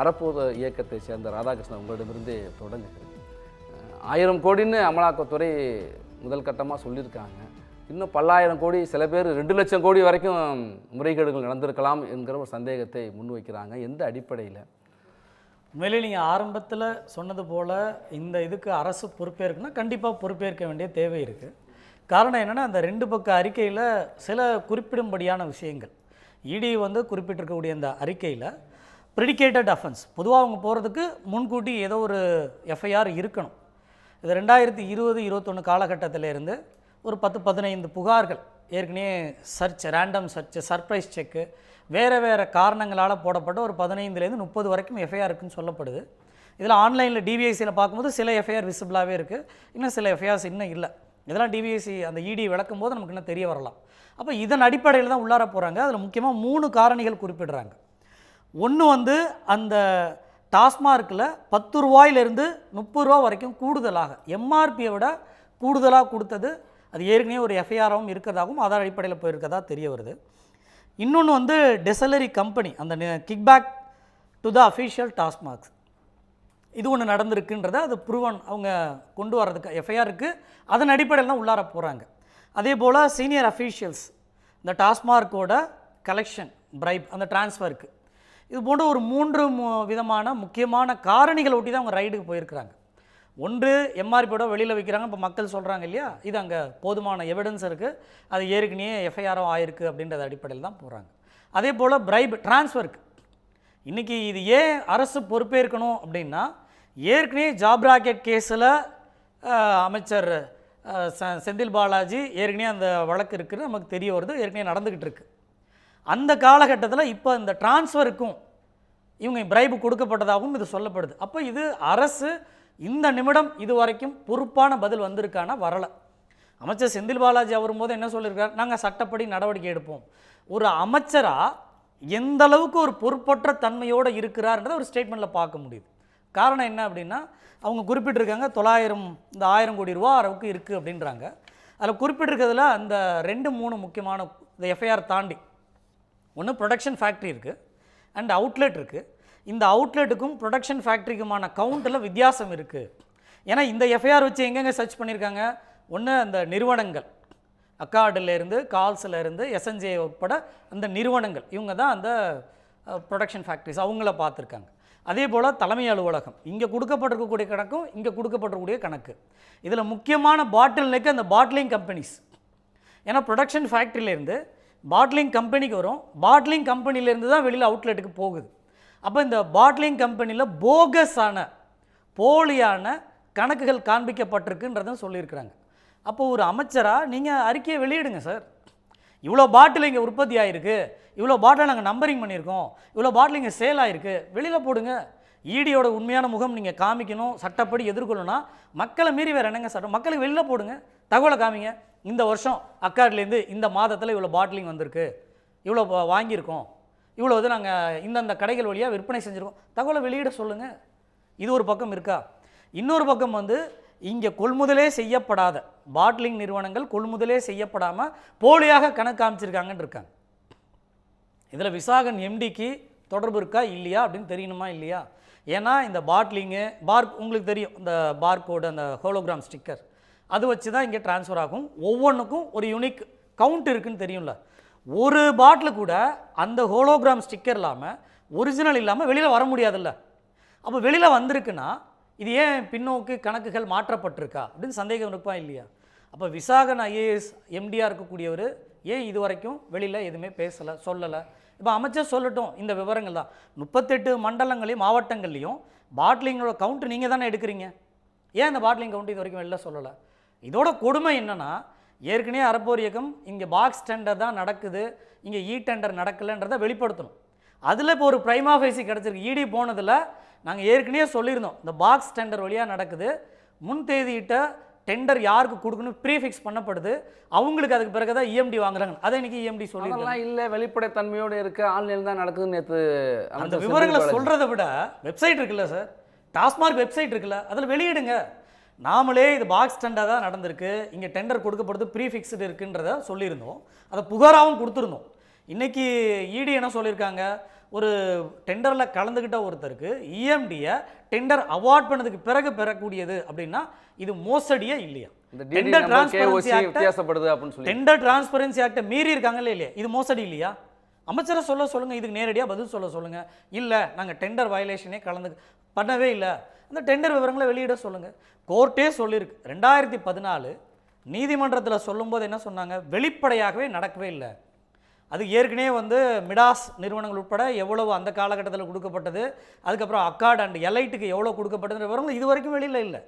அறப்போத இயக்கத்தை சேர்ந்த ராதாகிருஷ்ணன் உங்களிடமிருந்து தொடங்குகிறேன். ஆயிரம் கோடின்னு அமலாக்கத்துறை முதல் கட்டமாக சொல்லியிருக்காங்க. இன்னும் பல்லாயிரம் கோடி சில பேர் ரெண்டு லட்சம் கோடி வரைக்கும் முறைகேடுகள் நடந்திருக்கலாம் என்கிற ஒரு சந்தேகத்தை முன்வைக்கிறாங்க. எந்த அடிப்படையில்? உண்மையிலே நீங்கள் ஆரம்பத்தில் சொன்னது போல் இந்த இதுக்கு அரசு பொறுப்பேற்குன்னா கண்டிப்பாக பொறுப்பேற்க வேண்டிய தேவை இருக்குது காரணம் என்னென்னா அந்த ரெண்டு பக்க அறிக்கையில் சில குறிப்பிடும்படியான விஷயங்கள். இடி வந்து குறிப்பிட்டிருக்கக்கூடிய அந்த அறிக்கையில் ப்ரிடிகேட்டட் அஃபென்ஸ் பொதுவாக அவங்க போகிறதுக்கு முன்கூட்டி ஏதோ ஒரு எஃப்ஐஆர் இருக்கணும். இது ரெண்டாயிரத்தி இருபது இருபத்தொன்று காலகட்டத்திலேருந்து ஒரு பத்து பதினைந்து புகார்கள் ஏற்கனவே search random search surprise check வேறு வேறு காரணங்களால் போடப்பட்ட ஒரு பதினைந்துலேருந்து முப்பது வரைக்கும் எஃப்ஐஆர் இருக்குன்னு சொல்லப்படுது. இதில் ஆன்லைனில் டிவிஐசியில் பார்க்கும்போது சில எஃப்ஐஆர் விசிபிளாகவே இருக்குது இன்னும் சில எஃப்ஐஆர்ஸ் இன்னும் இல்லை. இதெல்லாம் டிவிஐசி அந்த இடி விளக்கும் போது நமக்கு இன்னும் தெரிய வரலாம். அப்போ இதன் அடிப்படையில் தான் உள்ளார போகிறாங்க அதில் முக்கியமாக மூணு காரணிகள் குறிப்பிடுறாங்க. ஒன்று வந்து அந்த டாஸ்மார்க்கில் பத்து ரூபாயிலிருந்து முப்பது ரூபா வரைக்கும் கூடுதலாக எம்ஆர்பியை விட கூடுதலாக கொடுத்தது. அது ஏற்கனவே ஒரு எஃப்ஐஆராகவும் இருக்கிறதாகவும் அதன் அடிப்படையில் போயிருக்கதா தெரிய வருது. இன்னொன்று வந்து டெசலரி கம்பெனி அந்த கிக்பேக் டு த அஃபீஷியல் டாஸ்மார்க்ஸ் இது ஒன்று நடந்திருக்குன்றத அது ப்ரூவன் அவங்க கொண்டு வர்றதுக்கு எஃப்ஐஆருக்கு அதன் அடிப்படையில் தான் உள்ளார போகிறாங்க அதே போல் சீனியர் அஃபீஷியல்ஸ் இந்த டாஸ்மார்க்கோட கலெக்ஷன் பிரைப் அந்த டிரான்ஸ்ஃபருக்கு இது போன்ற ஒரு மூன்று மு- விதமான முக்கியமான காரணிகளை ஒட்டி தான் அவங்க ரைடுக்கு போயிருக்கிறாங்க. ஒன்று எம்ஆர்பியோட வெளியில் வைக்கிறாங்க. இப்போ மக்கள் சொல்கிறாங்க இல்லையா? இது அங்கே போதுமான எவிடன்ஸ் இருக்குது அது ஏற்கனவே எஃப்ஐஆரும் ஆயிருக்கு அப்படின்றத அடிப்படையில் தான் போகிறாங்க அதே போல் பிரைப் டிரான்ஸ்ஃபருக்கு இன்றைக்கி இது ஏன் அரசு பொறுப்பேற்கணும் அப்படின்னா ஏற்கனவே ஜாப் ராக்கெட் கேஸில் அமைச்சர் செந்தில் பாலாஜி ஏற்கனவே அந்த வழக்கு இருக்குன்னு நமக்கு தெரிய வருது. ஏற்கனவே நடந்துக்கிட்டு இருக்குது அந்த காலகட்டத்தில் இப்போ இந்த டிரான்ஸ்ஃபருக்கும் இவங்க பிரைபு கொடுக்கப்பட்டதாகவும் இது சொல்லப்படுது. அப்போ இது அரசு இந்த நிமிடம் இது வரைக்கும் பொறுப்பான பதில் வந்திருக்கான வரலை. அமைச்சர் செந்தில் பாலாஜி வரும்போது என்ன சொல்லியிருக்கார் நாங்கள் சட்டப்படி நடவடிக்கை எடுப்போம். ஒரு அமைச்சராக எந்த அளவுக்கு ஒரு பொறுப்பற்ற தன்மையோடு இருக்கிறார்ன்றதை ஒரு ஸ்டேட்மெண்ட்டில் பார்க்க முடியுது. காரணம் என்ன அப்படின்னா அவங்க குறிப்பிட்டிருக்காங்க தொள்ளாயிரம் இந்த ஆயிரம் கோடி ரூபா அளவுக்கு இருக்குது அப்படின்றாங்க. அதில் குறிப்பிட்டிருக்கிறதுல அந்த ரெண்டு மூணு முக்கியமான இந்த எஃப்ஐஆர் தாண்டி ஒன்று ப்ரொடக்ஷன் ஃபேக்ட்ரி இருக்குது அண்ட் அவுட்லெட் இருக்குது இந்த அவுட்லெட்டுக்கும் ப்ரொடக்ஷன் ஃபேக்ட்ரிக்குமான கவுண்ட்டில் வித்தியாசம் இருக்குது ஏன்னா இந்த எஃப்ஐஆர் வச்சு எங்கெங்கே சர்ச் பண்ணியிருக்காங்க ஒன்று அந்த நிறுவனங்கள். அக்கார்டிலேருந்து கால்ஸ்லேருந்து எஸ்என்ஜே உட்பட அந்த நிறுவனங்கள். இவங்க தான் அந்த ப்ரொடக்ஷன் ஃபேக்ட்ரிஸ் அவங்கள பார்த்துருக்காங்க. அதே போல் தலைமை அலுவலகம். இங்கே கொடுக்கப்பட்டிருக்கக்கூடிய கணக்கும் இங்கே கொடுக்கப்பட்டிருக்கக்கூடிய கணக்கு. இதில் முக்கியமான பாட்டில் நெக்கு அந்த பாட்லிங் கம்பெனிஸ் ஏன்னா ப்ரொடக்ஷன் ஃபேக்ட்ரியிலேருந்து பாட்லிங் கம்பெனிக்கு வரும். பாட்லிங் கம்பெனிலேருந்து தான் வெளியில் அவுட்லெட்டுக்கு போகுது. அப்போ இந்த பாட்லிங் கம்பெனியில் போகஸான போலியான கணக்குகள் காண்பிக்கப்பட்டிருக்குன்றதும் சொல்லியிருக்கிறாங்க. அப்போ ஒரு அமைச்சராக நீங்கள் அறிக்கையை வெளியிடுங்க சார். இவ்வளோ பாட்டில் இங்கே உற்பத்தி ஆகிருக்கு இவ்வளோ பாட்டில் நாங்கள் நம்பரிங் பண்ணியிருக்கோம். இவ்வளோ பாட்டில் இங்கே சேல் ஆகிருக்கு வெளியில் போடுங்க. ஈடியோட உண்மையான முகம் நீங்கள் காமிக்கணும். சட்டப்படி எதிர்கொள்ளணும்னா மக்களை மீறி வேறு என்னங்க சட்டம்? மக்களுக்கு வெளியில் போடுங்க. தகவலை காமிங்க. இந்த வருஷம் அக்கார்ட்லேருந்து இந்த மாதத்தில் இவ்வளோ பாட்டிலிங் வந்திருக்கு. இவ்வளோ வாங்கியிருக்கோம். இவ்வளோ இது நாங்கள் இந்தந்த கடைகள் வழியாக விற்பனை செஞ்சுருக்கோம். தகவலை வெளியிட சொல்லுங்கள் இது ஒரு பக்கம் இருக்கா? இன்னொரு பக்கம் வந்து இங்கே கொள்முதலே செய்யப்படாத பாட்லிங் நிறுவனங்கள் கொள்முதலே செய்யப்படாமல் போலியாக கணக்கு காமிச்சிருக்காங்கன்னு இருக்காங்க. இதில் விசாகன் எம்டிக்கு தொடர்பு இருக்கா? இல்லையா? அப்படின்னு தெரியணுமா? இல்லையா? ஏன்னா இந்த பாட்லிங்கு பார் உங்களுக்கு தெரியும் இந்த பார்கோடு அந்த ஹோலோகிராம் ஸ்டிக்கர். அது வச்சு தான் இங்கே ட்ரான்ஸ்ஃபர் ஆகும். ஒவ்வொன்றுக்கும் ஒரு யூனிக் கவுண்ட் இருக்குன்னு தெரியும்ல. ஒரு பாட்டில் கூட அந்த ஹோலோகிராம் ஸ்டிக்கர் இல்லாமல் ஒரிஜினல் இல்லாமல் வெளியில் வர முடியாதுல்ல. அப்போ வெளியில் வந்திருக்குன்னா இது ஏன் பின்னோக்கு கணக்குகள் மாற்றப்பட்டிருக்கா? அப்படின்னு சந்தேகம் இருப்பா இல்லையா? அப்போ விசாகன் ஐஏஎஸ் எம்டியாக இருக்கக்கூடியவர் ஏன் இது வரைக்கும் வெளியில் எதுவுமே பேசலை சொல்லலை? இப்போ அமைச்சர் சொல்லட்டும் இந்த விவரங்கள் தான். முப்பத்தெட்டு மண்டலங்களையும் மாவட்டங்கள்லையும் பாட்லிங்கோட கவுண்ட் நீங்கள் தானே எடுக்கிறீங்க. ஏன் அந்த பாட்லிங் கவுண்ட் இது வரைக்கும் வெளில சொல்லலை? இதோட கொடுமை என்னன்னா ஏற்கனவே அறப்போர் இயக்கம் இங்கே பாக்ஸ் டெண்டர் தான் நடக்குது இங்கே இ டெண்டர் நடக்கலைன்றதை வெளிப்படுத்தணும். அதில் இப்போ ஒரு பிரைமா ஃபேசி கிடச்சிருக்கு. இடி போனதில் நாங்கள் ஏற்கனவே சொல்லியிருந்தோம் இந்த பாக்ஸ் டெண்டர் வழியாக நடக்குது முன் தேதியிட்ட டெண்டர் யாருக்கு கொடுக்கணும் ப்ரீஃபிக்ஸ் பண்ணப்படுது அவங்களுக்கு அதுக்கு பிறகு தான் இஎம்டி வாங்குறாங்க. அதை இன்னைக்கு இஎம்டி சொல்லியிருக்காங்க. அதெல்லாம் இல்லை வெளிப்படைத்தன்மையோடு இருக்க ஆன்லைனில் தான் நடக்குதுன்னு நேற்று அந்த விவரங்களை சொல்கிறத விட வெப்சைட் இருக்குல்ல சார் டாஸ்மார்க் வெப்சைட் இருக்குல்ல அதில் வெளியிடுங்க. நாமளே இது பாக்ஸ் டெண்டர் தான் நடந்திருக்கு. இங்கே டெண்டர் கொடுக்கப்படுது ப்ரீஃபிக்ஸ்டு இருக்குன்றத சொல்லியிருந்தோம். அதை புகாராகவும் கொடுத்துருந்தோம். இன்னைக்கு இடி என்ன சொல்லியிருக்காங்க? ஒரு டெண்டரில் கலந்துக்கிட்ட ஒருத்தருக்கு இஎம்டியை டெண்டர் அவார்ட் பண்ணதுக்கு பிறகு பெறக்கூடியது அப்படின்னா இது மோசடியே இல்லையா? கேஓசி Act- வித்தியாசப்படுது அப்படின்னு சொல்லி டெண்டர் டிரான்ஸ்பரன்சி ஆக்டை மீறி இருக்காங்களே இல்லையா? இது மோசடி இல்லையா? அமைச்சரை சொல்ல சொல்லுங்க இதுக்கு நேரடியாக பதில் சொல்ல சொல்லுங்க. இல்லை நாங்கள் டெண்டர் வயலேஷனே கலந்து பண்ணவே இல்லை. அந்த டெண்டர் விவரங்களை வெளியிட சொல்லுங்கள் கோர்ட்டே சொல்லியிருக்கு ரெண்டாயிரத்தி பதினாலு நீதிமன்றத்தில் சொல்லும்போது என்ன சொன்னாங்க? வெளிப்படையாகவே நடக்கவே இல்லை. அது ஏற்கனவே வந்து மிடாஸ் நிறுவனங்கள் உட்பட எவ்வளவு அந்த காலகட்டத்தில் கொடுக்கப்பட்டது அதுக்கப்புறம் அக்கார்டு அண்ட் எலைட்டுக்கு எவ்வளோ கொடுக்கப்பட்டது விவரங்கள் இது வரைக்கும் வெளியில் இல்லை.